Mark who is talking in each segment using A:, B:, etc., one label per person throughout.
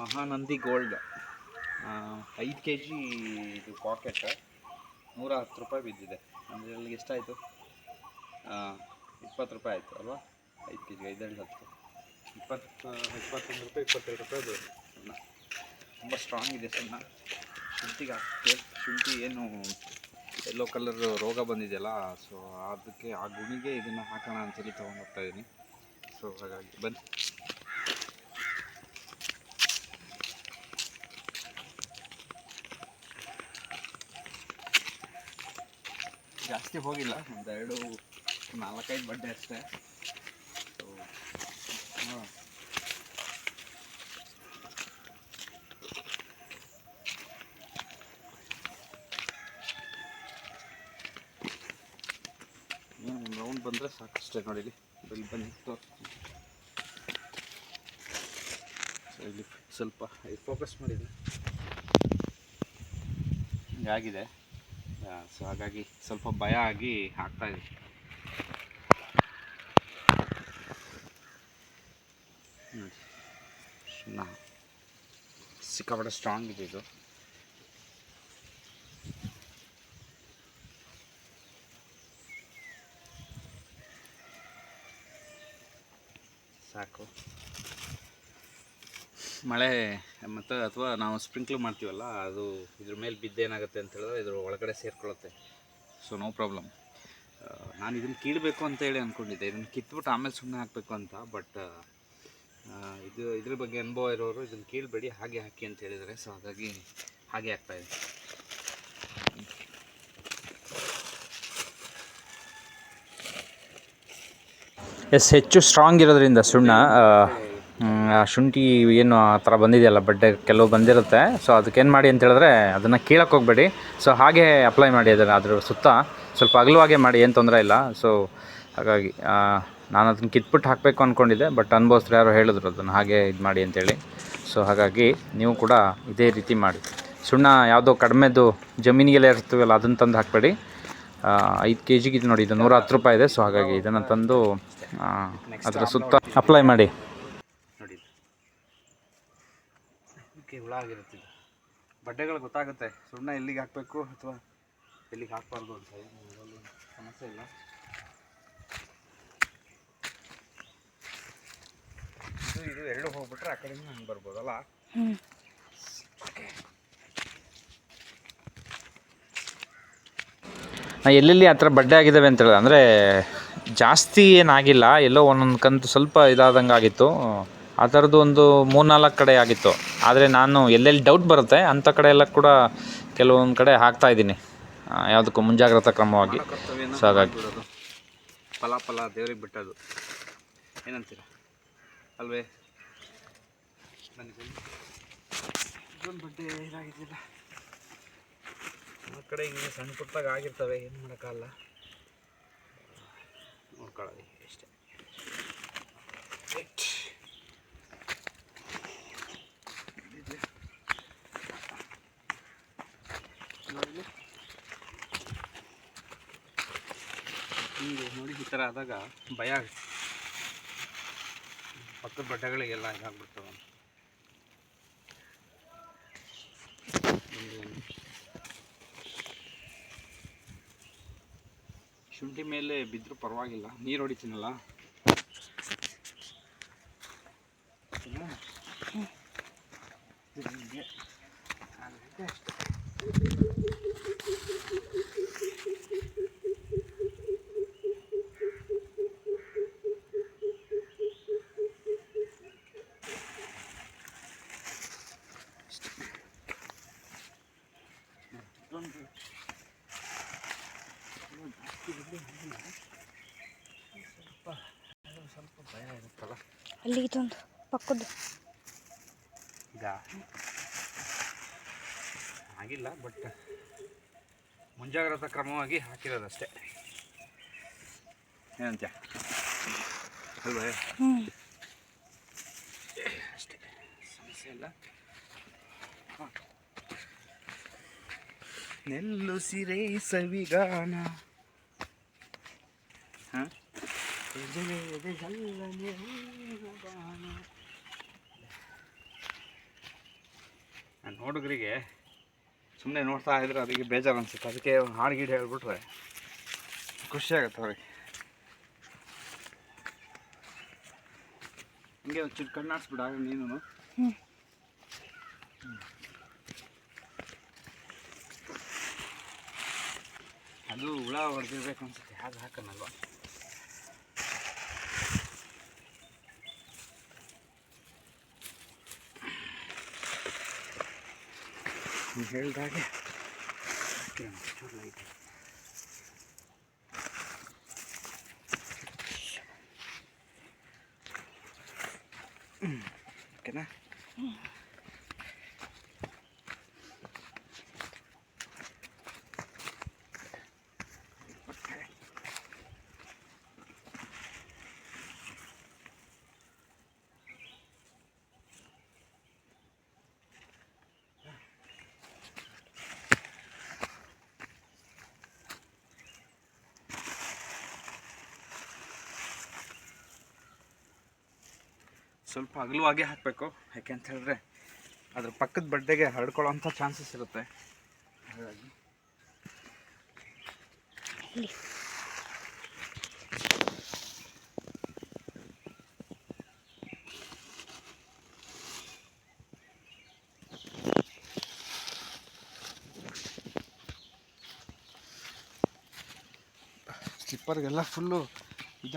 A: Mahanandi gold. ಐದು K G ಇದು packet ನೂರ ಹತ್ತು ರೂಪಾಯಿ ಬಿದ್ದಿದೆ. ಅಂದರೆ ಅಲ್ಲಿಗೆ ಎಷ್ಟಾಯಿತು? ಇಪ್ಪತ್ತು ರೂಪಾಯಿ ಆಯಿತು ಅಲ್ವಾ? ಐದು ಕೆ ಜಿ ಐದರಲ್ಲಿ ಹತ್ತು. ಇಪ್ಪತ್ತು ಇಪ್ಪತ್ತೊಂದು ರೂಪಾಯಿ ಇಪ್ಪತ್ತೆರಡು ರೂಪಾಯಿ ಅದು ಸುಣ್ಣ. ತುಂಬ ಸ್ಟ್ರಾಂಗ್ ಇದೆ ಸಣ್ಣ. ಶುಂಠಿಗೆ ಹಾಕ್ತೆ ಶುಂಠಿ ಏನು ಎಲ್ಲೋ ಕಲರ್ ರೋಗ ಬಂದಿದೆಯಲ್ಲ ಸೊ ಅದಕ್ಕೆ ಆ ಗುಣಿಗೆ ಇದನ್ನು ಹಾಕೋಣ ಅಂತೇಳಿ ತೊಗೊಂಡು ಹೋಗ್ತಾ ಇದ್ದೀನಿ ಸೊ ಹಾಗಾಗಿ ಬನ್ನಿ. ಜಾಸ್ತಿ ಹೋಗಿಲ್ಲ. ಒಂದೆರಡು ನಾಲ್ಕೈದು ಬಡ್ಡೆ ಅಷ್ಟೇ. ಒಂದು ಬಂದರೆ ಸಾಕಷ್ಟೇ ನೋಡಿ ಇಲ್ಲಿ ಇಲ್ಲಿ ಇಲ್ಲಿ ಸ್ವಲ್ಪ ಫೋಕಸ್ ಮಾಡಿದೆ ಹಿಂಗಾಗಿದೆ. ಸೊ ಹಾಗಾಗಿ ಸ್ವಲ್ಪ ಭಯ ಆಗಿ ಹಾಕ್ತಾ ಇದೆ ಸಿಕ್ಕಾಪಟ್ಟೆ ಸ್ಟ್ರಾಂಗ್ ಇದೆ ಇದು. ಸಾಕು. ಮಳೆ, ಮತ್ತು ಅಥವಾ ನಾವು ಸ್ಪ್ರಿಂಕ್ಲ್ ಮಾಡ್ತೀವಲ್ಲ, ಅದು ಇದ್ರ ಮೇಲೆ ಬಿದ್ದೇನಾಗುತ್ತೆ ಅಂತ ಹೇಳಿದ್ರೆ ಇದ್ರ ಒಳಗಡೆ ಸೇರ್ಕೊಳ್ಳುತ್ತೆ. ಸೊ ನೋ ಪ್ರಾಬ್ಲಮ್ ನಾನು ಇದನ್ನು ಕೀಳಬೇಕು ಅಂತ ಹೇಳಿ ಅಂದ್ಕೊಂಡಿದ್ದೆ ಇದನ್ನು ಕಿತ್ಬಿಟ್ಟು ಆಮೇಲೆ ಸುಮ್ಮನೆ ಹಾಕಬೇಕು ಅಂತ ಬಟ್ ಇದು ಇದ್ರ ಬಗ್ಗೆ ಅನುಭವ ಇರೋರು ಇದನ್ನು ಕೀಳಬೇಡಿ, ಹಾಗೆ ಹಾಕಿ ಅಂತ ಹೇಳಿದರೆ ಸೊ ಹಾಗಾಗಿ ಹಾಗೆ ಹಾಕ್ತಾಯಿದೆ
B: ಎಸ್, ಹೆಚ್ಚು ಸ್ಟ್ರಾಂಗ್ ಇರೋದ್ರಿಂದ ಸುಣ್ಣ ಆ, ಶುಂಠಿ ಏನು ಆ ಥರ ಬಂದಿದೆಯಲ್ಲ ಬಡ್ಡೆ ಕೆಲವು ಬಂದಿರುತ್ತೆ. ಸೊ ಅದಕ್ಕೇನು ಮಾಡಿ ಅಂತ ಹೇಳಿದ್ರೆ ಅದನ್ನು ಕೀಳಕ್ಕೆ ಹೋಗಬೇಡಿ. ಸೊ ಹಾಗೆ ಅಪ್ಲೈ ಮಾಡಿ ಅದನ್ನು ಅದ್ರ ಸುತ್ತ. ಸ್ವಲ್ಪ ಅಗಲವಾಗೆ ಮಾಡಿ ಏನು ತೊಂದರೆ ಇಲ್ಲ. ಸೊ ಹಾಗಾಗಿ ನಾನು ಅದನ್ನು ಕಿತ್ಬಿಟ್ಟು ಹಾಕಬೇಕು ಅಂದ್ಕೊಂಡಿದ್ದೆ ಬಟ್ ಅನುಭವಿಸ್ರು ಯಾರೋ ಹೇಳಿದ್ರು ಅದನ್ನು ಹಾಗೆ ಇದು ಮಾಡಿ ಅಂತೇಳಿ. ಸೊ ಹಾಗಾಗಿ ನೀವು ಕೂಡ ಇದೇ ರೀತಿ ಮಾಡಿ. ಸುಣ್ಣ ಯಾವುದೋ ಕಡಿಮೆದು ಜಮೀನಿಗೆಲ್ಲ ಇರ್ತೀವಲ್ಲ ಅದನ್ನು ತಂದು ಹಾಕಬೇಡಿ. ಐದು ಕೆ ಜಿಗೆ ಇದು ನೋಡಿ ಇದು ನೂರ ಹತ್ತು ರೂಪಾಯಿ ಇದೆ. ಸೊ ಹಾಗಾಗಿ ಇದನ್ನು ತಂದು ಅದರ ಸುತ್ತ ಅಪ್ಲೈ ಮಾಡಿ
A: ನೋಡಿ ಇದಕ್ಕೆ ಹುಳ ಆಗಿರುತ್ತೆ ಇದು. ಬಡ್ಡೆಗಳು ಗೊತ್ತಾಗುತ್ತೆ. ಸುಣ್ಣ ಎಲ್ಲಿಗೆ ಹಾಕಬೇಕು ಅಥವಾ ಎಲ್ಲಿಗೆ ಹಾಕಬಾರ್ದು ಅಂತ ಏನು ಸಮಸ್ಯೆ ಇಲ್ಲ. ಇದು ಇದು ಎರಡು ಹೋಗ್ಬಿಟ್ರೆ ಆ ಕಡೆಯಿಂದ ಹಂಗೆ ಬರ್ಬೋದಲ್ಲ?
B: ನಾ ಎಲ್ಲೆಲ್ಲಿ ಆ ಥರ ಬಡ್ಡೆ ಆಗಿದ್ದಾವೆ ಅಂತ ಹೇಳಿದ್ರೆ ಅಂದರೆ ಜಾಸ್ತಿ ಏನಾಗಿಲ್ಲ. ಎಲ್ಲೋ ಒಂದೊಂದು ಕಂತು ಸ್ವಲ್ಪ ಇದಾದಂಗೆ ಆಗಿತ್ತು ಆ ಥರದ್ದು ಒಂದು ಮೂರ್ನಾಲ್ಕು ಕಡೆ ಆಗಿತ್ತು. ಆದರೆ ನಾನು ಎಲ್ಲೆಲ್ಲಿ ಡೌಟ್ ಬರುತ್ತೆ ಅಂಥ ಕಡೆ ಎಲ್ಲ ಕೂಡ ಕೆಲವೊಂದು ಕಡೆ ಹಾಕ್ತಾ ಇದ್ದೀನಿ. ಯಾವುದಕ್ಕೂ ಮುಂಜಾಗ್ರತಾ ಕ್ರಮವಾಗಿ.
A: ಸಾಗಾಗಿ
B: ಸೊ ಹಾಗಾಗಿ.
A: ಫಲ ಫಲ ದೇವ್ರಿಗೆ ಬಿಟ್ಟದು ಏನಂತೀರ? ಅಲ್ವೇ? ಬಡ್ಡೆ ಇದಾಗಿದ್ದಿಲ್ಲ ಆ ಕಡೆ ಹಿಂಗೆ ಸಣ್ಣ ಪುಟ್ಟಾಗ ಆಗಿರ್ತವೆ ಏನು ಮಾಡೋಕ್ಕಲ್ಲ ನೋಡ್ಕೊಳ್ಳೋದು ಅಷ್ಟೇ Right. ಇಲ್ಲಿದೆ. ನೋಡಿ ಹಿಂಗೆ ನೋಡಿ ಈ ಥರ ಆದಾಗ ಭಯ ಆಗುತ್ತೆ. ಪಕ್ಕದ ಬಟ್ಟೆಗಳಿಗೆಲ್ಲ ಇದಾಗ್ಬಿಡ್ತವೆ. ಶುಂಠಿ ಮೇಲೆ ಬಿದ್ದರೂ ಪರವಾಗಿಲ್ಲ. ನೀರು ಹೊಡಿತೀನಲ್ಲ ಓಕೆನಾ? ಇದು ಹಿಂಗೆ ಆಗುತ್ತೆ ಅಷ್ಟೇ. ಇದೊಂದು ಇದು ಜಾಸ್ತಿ ಬಿಡ್ಲಿ ಹಂಗಿಲ್ಲ. ಸ್ವಲ್ಪ ಸ್ವಲ್ಪ ಭಯ ಇರುತ್ತಲ್ಲ
C: ಅಲ್ಲಿಗಿದೊಂದು ಪಕ್ಕದ್ದು.
A: ಗಾ ಆಗಿಲ್ಲ ಬಟ್ ಮುಂಜಾಗ್ರತಾ ಕ್ರಮವಾಗಿ ಹಾಕಿರೋದಷ್ಟೇ. ಏನಂತ ಅಲ್ವಾ? ಅಷ್ಟೇ. ಸಮಸ್ಯೆ ಇಲ್ಲ. ನೆಲ್ಲು ಸಿರೆ ಸವಿಗಾನ. ಹುಡುಗರಿಗೆ ನೋಡುಗರಿಗೆ ಸುಮ್ಮನೆ ನೋಡ್ತಾ ಇದ್ರೆ ಅದಕ್ಕೆ ಬೇಜಾರು ಅನಿಸುತ್ತೆ ಅದಕ್ಕೆ ಹಾಡು ಗೀಡು ಹೇಳ್ಬಿಟ್ರೆ ಖುಷಿಯಾಗುತ್ತೆ ಅವ್ರಿಗೆ. ಹಂಗೆ ಒಂದು ಚಿಕ್ಕ ನೀನು ಅದು ಹುಳ ಹೊಡೆದಿರ್ಬೇಕು ಅನ್ಸುತ್ತೆ. ಯಾವ್ದು ಹಾಕನಲ್ವಾ? ನೀವು ಹೇಳ್ದಾಗೆ ಹಾಕಿ ಒಂಚೂರು light. ಹ್ಮ್. ಓಕೆನಾ ಸ್ವಲ್ಪ ಅಗಲವಾಗಿ ಹಾಕಬೇಕು. ಯಾಕೆ ಅಂತ ಹೇಳಿದ್ರೆ ಅದ್ರ ಪಕ್ಕದ ಬಡ್ಡೆಗೆ ಹರಡ್ಕೊಳ್ಳೋಂಥ ಚಾನ್ಸಸ್ ಇರುತ್ತೆ. ಹಾಗಾಗಿ. ಸ್ಲಿಪ್ಪರ್ಗೆಲ್ಲ ಫುಲ್ಲು ಇದು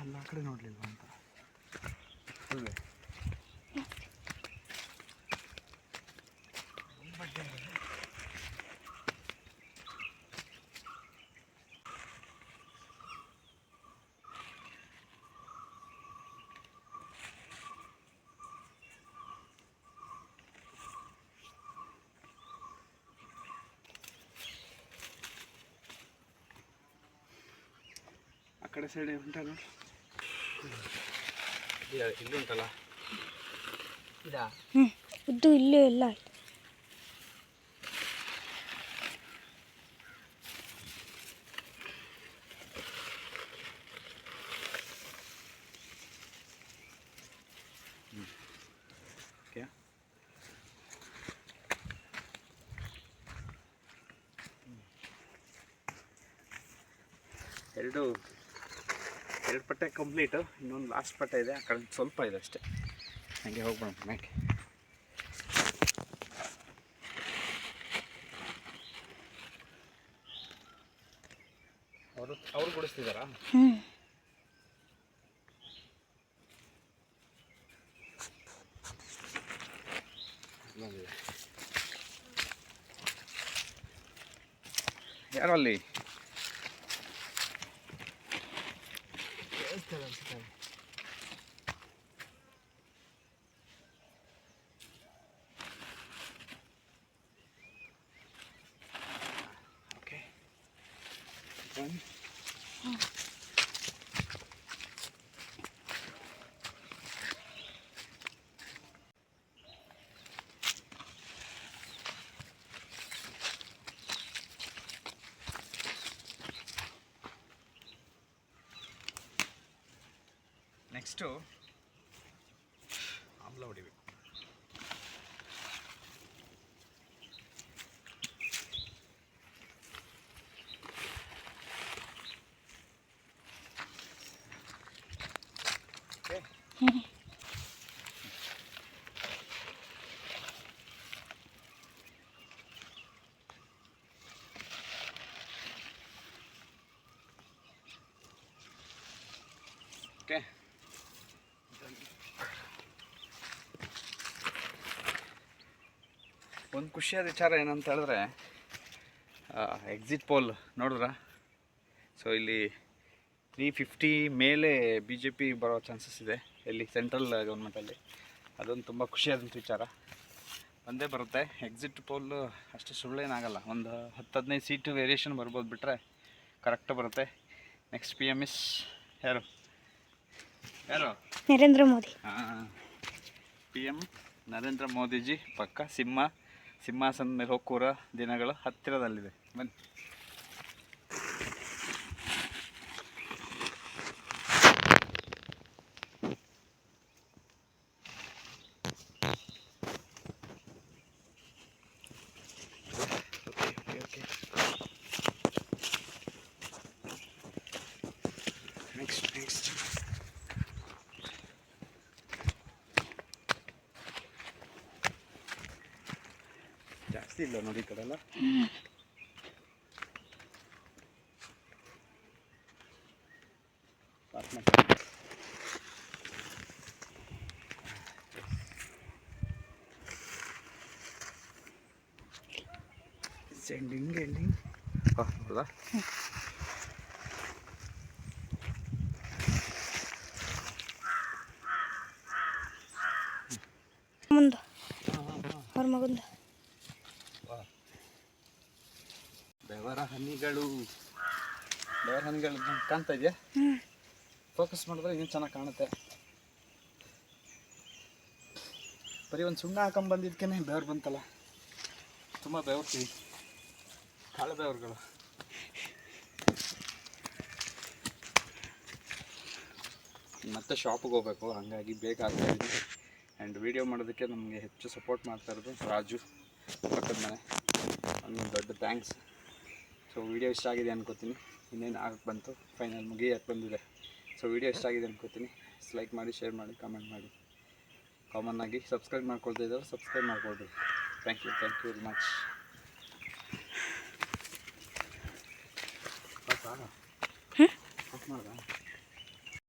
A: ಅಲ್ಲ ಆ ಕಡೆ ನೋಡ್ಲಿಲ್ವಾ ಅಂತ? ಅಲ್ವೇ ಆ ಕಡೆ ಸೈಡ್ ಉಂಟ ನೋಡಿ ಇಲ್ಲಿ ಉಂಟಲ್ಲ ಇದಾ
C: ಹ್ಞೂ ಉದ್ದು ಇಲ್ಲೂ ಎಲ್ಲ ಆಯ್ತು
A: ಓಕೆ ಎರಡು ಎರಡು ಪಟ್ಟೆ ಕಂಪ್ಲೀಟು ಇನ್ನೊಂದು ಲಾಸ್ಟ್ ಪಟ್ಟೆ ಇದೆ. ಆ ಕಡೆ ಸ್ವಲ್ಪ ಇದೆ ಅಷ್ಟೇ. ಹಾಗೆ ಹೋಗ್ಬೋಣ ಮ್ಯಾಕೆ ಅವರು ಅವ್ರು ಗುಡಿಸ್ತಿದ್ದಾರಾ
C: ಹ್ಞೂ
A: ನೆಕ್ಸ್ಟು ಆಮ್ಲ ಹೊಡಿಬೇಕು ಒಂದು ಖುಷಿಯಾದ ವಿಚಾರ ಏನಂತ ಹೇಳಿದ್ರೆ ಎಕ್ಸಿಟ್ ಪೋಲ್ ನೋಡಿದ್ರ? ಸೊ ಇಲ್ಲಿ ತ್ರೀ ಫಿಫ್ಟಿ ಮೇಲೆ ಬಿ ಜೆ ಪಿ ಬರೋ ಚಾನ್ಸಸ್ ಇದೆ ಇಲ್ಲಿ ಸೆಂಟ್ರಲ್ ಗೌರ್ಮೆಂಟಲ್ಲಿ ಅದೊಂದು ತುಂಬ ಖುಷಿಯಾದಂಥ ವಿಚಾರ. ಒಂದೇ ಬರುತ್ತೆ ಎಕ್ಸಿಟ್ ಪೋಲ್ ಅಷ್ಟು ಸುಳ್ಳೇನಾಗಲ್ಲ ಒಂದು ಹತ್ತು ಹದಿನೈದು ಸೀಟು ವೇರಿಯೇಷನ್ ಬರ್ಬೋದು ಬಿಟ್ಟರೆ ಕರೆಕ್ಟ್ ಬರುತ್ತೆ. ನೆಕ್ಸ್ಟ್ ಪಿ ಎಂ ಎಸ್ ಯಾರು? ಯಾರು?
C: ನರೇಂದ್ರ ಮೋದಿ.
A: ಹಾಂ ಪಿ ಎಂ ನರೇಂದ್ರ ಮೋದಿಜಿ ಪಕ್ಕ ಸಿಂಹ. ಸಿಂಹಾಸನದ ಮೇಲೆ ಹೋಗಿ ಕೂರೋ ದಿನಗಳು ಹತ್ತಿರದಲ್ಲಿದೆ. ಬನ್ನಿ. ಜಾಸ್ತಿ ಇಲ್ಲ ನೋಡಿ ಈ ಕಡೆ ಎಲ್ಲ. ಪಾಸ್ ಎಂಡಿಂಗ್ ಹೌದಾ
C: ಮುಂದೆ ಅವ್ರ ಮಗಂದ
A: ಬೆವರ ಹನಿಗಳು ಹನಿಗಳು ಕಾಣ್ತಾ ಇದೆಯಾ? ಫೋಕಸ್ ಮಾಡಿದ್ರೆ ಇನ್ನೂ ಚೆನ್ನಾಗಿ ಕಾಣುತ್ತೆ. ಬರೀ ಒಂದು ಸುಣ್ಣ ಹಾಕೊಂಡ್ ಬೆವ್ರು ಬಂತಲ್ಲ. ತುಂಬ ಬೆವರ್ತೀವಿ ಕಾಳು ಬೆವರುಗಳು. ಮತ್ತೆ ಶಾಪಿಗೆ ಹೋಗ್ಬೇಕು. ಹಾಗಾಗಿ ಇದ್ದೀನಿ ಆ್ಯಂಡ್ ವೀಡಿಯೋ ಮಾಡೋದಕ್ಕೆ ನಮಗೆ ಹೆಚ್ಚು ಸಪೋರ್ಟ್ ಮಾಡ್ತಾ ಇರೋದು ರಾಜು ಪಕ್ಕದ ಮನೆ. ಒಂದು ದೊಡ್ಡ ಥ್ಯಾಂಕ್ಸ್ ಸೊ ವಿಡಿಯೋ ಇಷ್ಟ ಆಗಿದೆ ಅನ್ಕೋತೀನಿ. ಇನ್ನೇನು ಆಗಕ್ಕೆ ಬಂತು ಫೈನಲ್ ಮುಗಿಯಕ್ಕೆ ಬಂದಿದೆ. ಸೊ ವಿಡಿಯೋ ಎಷ್ಟಾಗಿದೆ ಆಗಿದೆ ಅನ್ಕೋತೀನಿ. ಲೈಕ್ ಮಾಡಿ ಶೇರ್ ಮಾಡಿ ಕಮೆಂಟ್ ಮಾಡಿ. ಕಾಮನ್ ಆಗಿ ಸಬ್ಸ್ಕ್ರೈಬ್ ಮಾಡ್ಕೊಳ್ತಾ ಇದ್ದಾರೆ ಸಬ್ಸ್ಕ್ರೈಬ್ ಮಾಡ್ಕೊಳ್ರಿ thank you thank you very
C: much?
A: ಮಾಡ್ದಾ?